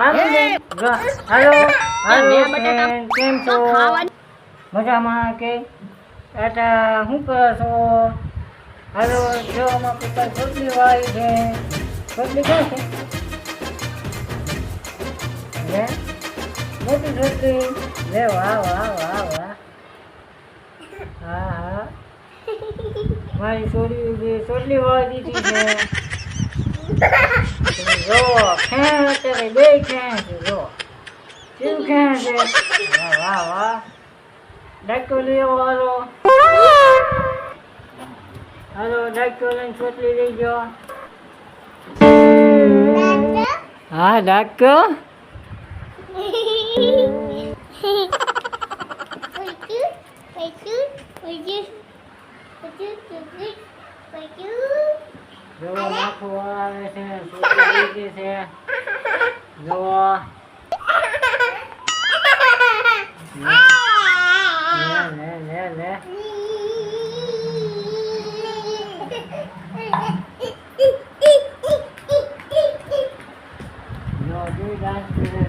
Hello હાલો friend, કેમ છો? મજામાં કે? એટા શું કરો છો? હાલો જો આમાં પપ્પા છોટલી વાળી છે. છોટલી ક્યાં છે? મોટી છોટલી લે વાહ વાહ વાહ વાહ. હા હા. મારી છોડી જે છોટલી વાળી દીધી છે. તમે જોવો ખેણ અત્યારે બે ખેણ છે જો કેવું ખેણ છે વાહ વાહ વાહ ડાક્ટર લઈ આવો હાલો હાલો ડાક્ટર લઈને છોટલી લઈ જાઓ હા ડાક્ટર જોવો માથું આવે છે ગઈ છે. જોવો લે લે લે જો જોઈ ડાન્સ કરે.